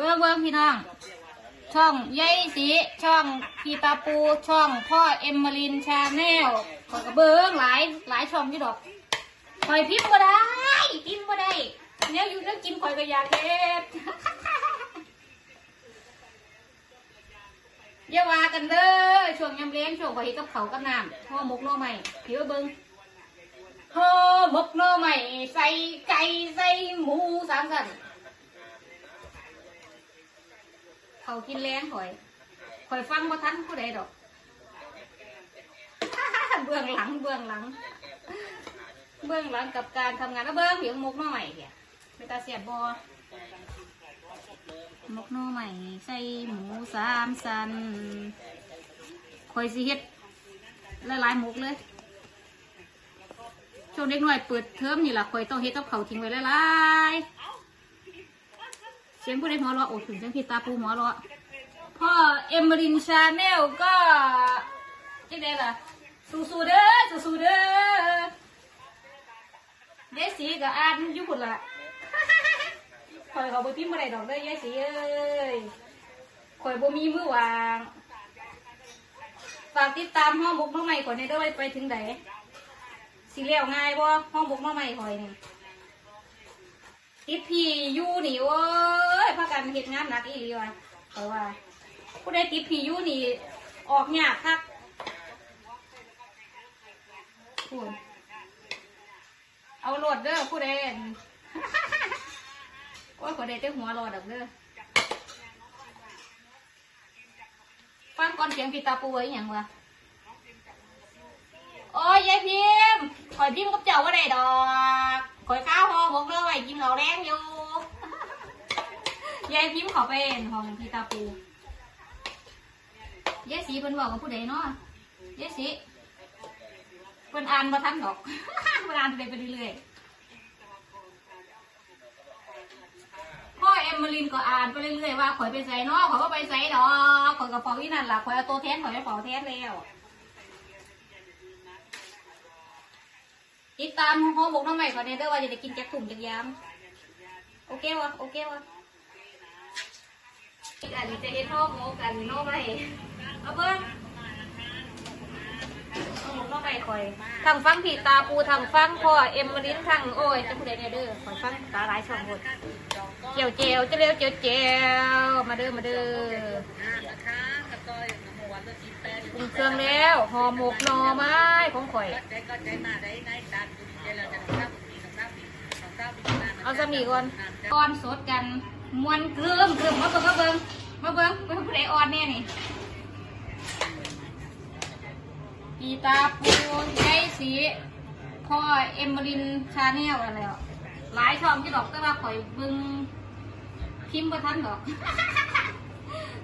เบิ้งเบิ้งพี่น้อง ช่องยายสีช่องพีตาปูช่องพ่อเอ็มมารินชาแนลขอกระเบิ้งหลายหลายช่องอยู่ดอกคอยพิมพ์ก็ได้พิมพ์ก็ได้เนี่ยอยู่เรื่องกินคอยก็อยากเฮ็ดอย่าว่ากันเด้อช่วงยำเลี้ยงช่วงข่อยเฮ็ดกับเขากับน้ำห่อมกหน่อใหม่ผิวเบิ้งห่อมกหน่อใหม่ใส่ไก่ใส่หมูสามกัน เขากินแรงข่อยข่อยฟังบ่ทันผู้ใดดอก เบื้องหลังเบื้องหลัง เบื้องหลังกับการทำงานแล้วเบื้องเหียงมกหน่อใหม่เหียไม่ตาเสียบบอมกหน่อใหม่ใส่หมูสามสันข่อยสิเฮ็ดหลายๆหมกเลยช่วงเด็กหน่อยเปิดเทอมนี่ล่ะข่อยต้องเฮ็ดกับเขาทิ้งไว้หลายๆ เสียงผู้ใดหัวเราะโอ้ถึงเสียงพี่ตาปูหัวเราะพ่อเอมรินชาแนลก็ยังไงล่ะสู้ๆเด้อสู้ๆเด้อเดสีกับอานยุบุละคอยเขาไปพิมพ์อะไรดอกเด้อยายสีเอ้ยคอยบ่มีมือวางฝากติดตามห้องบุกน้องใหม่ก่อนในเด้อไปไปถึงไหนสิเลี้ยวง่ายบ่ห้องบุกน้องใหม่คอยนี่ติดพี่ยู่นี่โอ้ ยพากันเห็ดงานหนักอีหลีว่ะเพราะว่า ผู้ใดติดพี่อยู่นี่ ออกยากคักพูดเอาโหลดเด้อผู้ใดอั่น โอ้ยผู้ใดเจ้หัวโหลดดับเด้อฟังก่อนเสียงพี่ตาปูไว้อหย่างวะโอ้ยยายพิมพ์คอยพิมพ์กับเจ้าว่าได้ดอกคอยข้าวหอหมกเลยไว้กินเหลาแรงอยู่ ยายพิมพ์เขาไปเห็นของพี่ตาปูยายสีเป็นบอกกับผู้ใดเนาะยายสีเป็นอ่านมาทันดอกเป็นอ่านไปไปเรื่อยๆพ่อเอ็มมารินก็อ่านไปเรื่อยๆว่าข่อยไปใส่เนาะข่อยก็ไปใส่ดอกข่อยกับฟองที่นั่นล่ะข่อยเอาตัวแทนข่อยไปเป่าแทนแล้วติดตามห้องบกน้องใหม่ก่อนเนี่ยเด้อว่าจะได้กินแจ็คกลุ่มจักยามโอเควะโอเควะ กันจะเฮ็ดห้องบกอันน้องใหม่เอาเบิ้งห้องบกน้องใหม่คอยทางฟังผีตาปูทางฟังพ่อเอ็มมารินทางโอ้ยจะพูดได้เนี่ยเด้อคอยฟังตาหลายช่องหมดเจียวเจียวจะเร็วเจียวเจียวมาเด้อมาเด้อปรุงเครื่องแล้วห่อหมกหน่อไม้ของข่อยเอาสมีก่อนก้อนสดกัน มวนเกลือมเกลือมมาเบิ่งมาเบิ่งมาเบิ่งเบิ่งผู้ใดอ่อนแน่นี่ปีตาปูใจสีพ่อเอ็มมารินชาแนลอะไรอะหลายช่องที่ดอกแต่ว่าข่อยเบิ่งพิมพ์บ่ทันดอก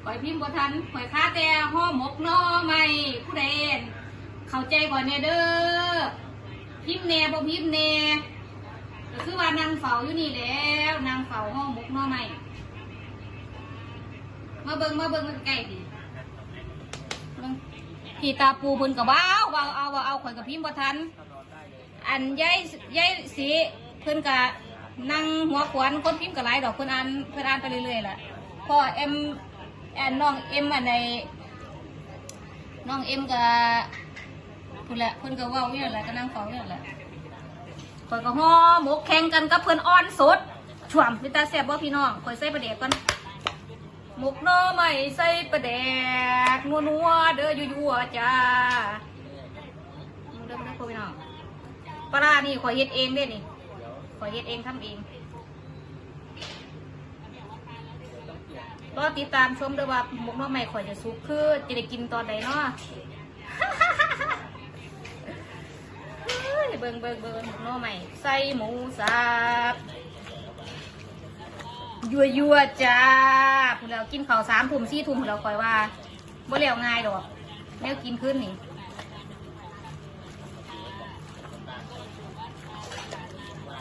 ข่อยพิมพ์บ่ทันข่อยค้าแต่ห่อหมกน่อไม่ผู้ใดเข้าใจก่อนเนี่ยเด้อพิมพ์แน่บ่พิมพ์แน่ ว่านางเฝ้าอยู่นี่แล้วนางเฝ้าห้องมุกน้อใหม่มาเบิ่งมาเบิ่งใกล้ดิพี่ตาปูเพิ่นก็ว้าวว้าวเอาว้าวเอาข่อยกับพิมพ์บ่ทัน อันยายยายสีเพิ่นก็นั่งหัวขวานคนพิมพ์ก็หลายดอกเพิ่นอ่านเพิ่นอ่านไปเรื่อยๆล่ะพ่อเอ็มแอนน้องเอ็มอันในน้องเอ็มก็พุ่นแหละเพิ่นก็เว้าอยู่นั่นแหละก็นั่งเฝ้านั่นแหละ ข่อยก็ห่อหมกแข่งกันกับเพื่อนอ่อนสดช่วมพี่ตาแซ่บบ่พี่น้องข่อยใส่ประเดกก่อนหมกน่อไม่ใส่ประเดกนัวนัวเด้อยั่วๆจ้าเด้อเด้อพี่น้องปลานี่ข่อยเฮ็ดเองเด้นี่ข่อยเฮ็ดเองทำเองรอติดตามชมเด้อว่าหมกน่อไม่ข่อยจะสุกคือจะได้กินตอนใดเนาะ เบิ่งเบิ่งเบิ่งหม้อใหม่ใส่หมูสับยัวยัวจ้าพวกเรากินข้าวสามทุ่มสี่ทุ่มพวกเราคอยว่าบ่เลี้ยวง่ายดอกแนวกินขึ้นนี่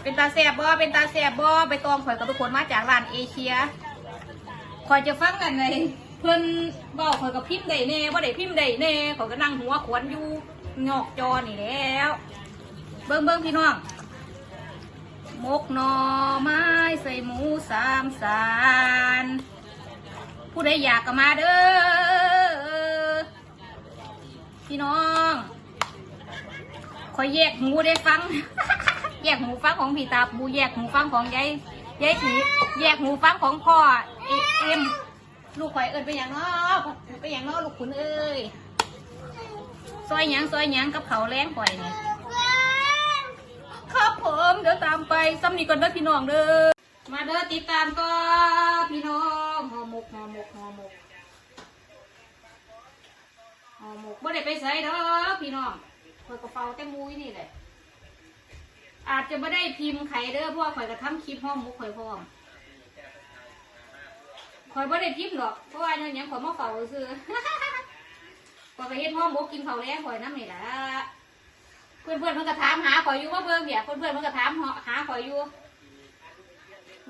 เป็นตาแสบบ่เป็นตาแสบบ่ไปตองข่อยกับทุกคนมาจากร้านเอเชียข่อยจะฟังกันในเพิ่อนบอกข่อยกับพิมพ์ได้แน่ว่าได้พิมพ์ได้แน่ข่อยก็นั่งหัวขวนอยู่งอกจอนี่แล้ว เบิ้งเบิ้งพี่น้องมกหน่อไม้ใส่หมูสามสานผู้ใดอยากก็มาเด้อพี่น้องคอยแยกหูได้ฟัง แยกหูฟังของพี่ตาปูแยกหูฟังของยายยายสีแยกหูฟังของพ่อเอ็มลูกข่อยเอิญไปอย่างนาะไปอย่างนาะลูกคุณเอ้ยซอยหยังซอยหยังกับเขาแรงข่อยเนี่ย ผมเดี๋ยวตามไปซ้ำนี่ก่อนเด้อพี่น้องเด้อมาเด้อติดตามก็พี่น้องห่อหมกห่อหมกห่อหมกห่อหมกไม่ได้ไปใส่เด้อพี่น้องข่อยกระเป๋าแต่มุ้ยนี่แหละอาจจะไม่ได้พิมพ์ไข่เด้อเพราะข่อยกระทำคลิปห้องมุกข่อยพร้อมข่อยไม่ได้พิมพ์หรอกเพราะว่าเนี่ยข่อยมาเฝ้าซื้อข่อยก็เฮ็ดห้องมุกกินข้าวแล้งข่อยน้ำนี่แหละ เพื่อนเพื่อนๆมันก็ถามหาข่อยอยู่ว่าเบิ่งเนี่ยเพื่อนเพื่อนๆมันก็ถามหาข่อยอยู่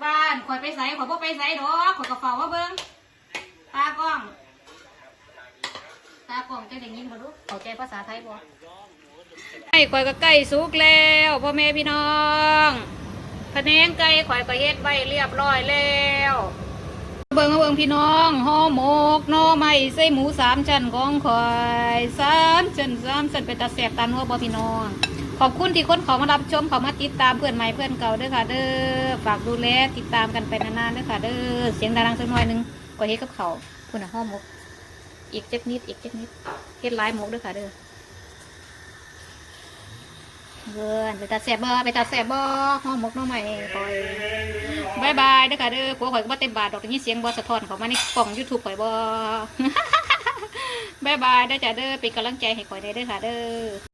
บ้านข่อยไปใส่ข่อยบ่ไปใส่ดอกข่อยก็เฝ้าว่าเบิ่งตากล้อง ตากล้องจะได้ยินบ่ดูเข้าใจภาษาไทยบ่ไก่ข่อยก็ใกล้สุกแล้วพ่อแม่พี่น้องพะแนงไก่ข่อยก็เฮ็ดไว้เรียบร้อยแล้ว เบิ่งเบิ่งพี่น้องห่อหมกหน่อไม้ใส่หมูสามชั้นของข่อยสามชั้นสามชั้นเป็นตาแสบตานัวบ่พี่น้อง ขอบคุณที่คนเขามารับชมเขามาติดตามเพื่อนใหม่เพื่อนเก่าเด้อค่ะ เด้อฝากดูแลติดตามกันไปนานๆเด้อค่ะ เด้อเสียงดังๆสักหน่อยหนึงก็เฮ็ดกับเขาวพุ่นน่ะห่อหมก อีกเจ็กนิดอีกเจ็กนิดเฮ็ดหลายหมกเด้อค่ะเด้อ เพื่อนไปตัดแสบบ่ไปตัดแสบบ่ห้องหมกน้องใหม่คอยบายบายเด้อค่ะเด้อผัวข่อยก็บ่เต็มบาทดอกนี้เสียงบ่สะท้อนเขามาในกล่องยูทูบข่อยบ่บายบายเด้อจ้าเด้อเป็นกำลังใจให้ข่อยได้เด้อค่ะเด้อ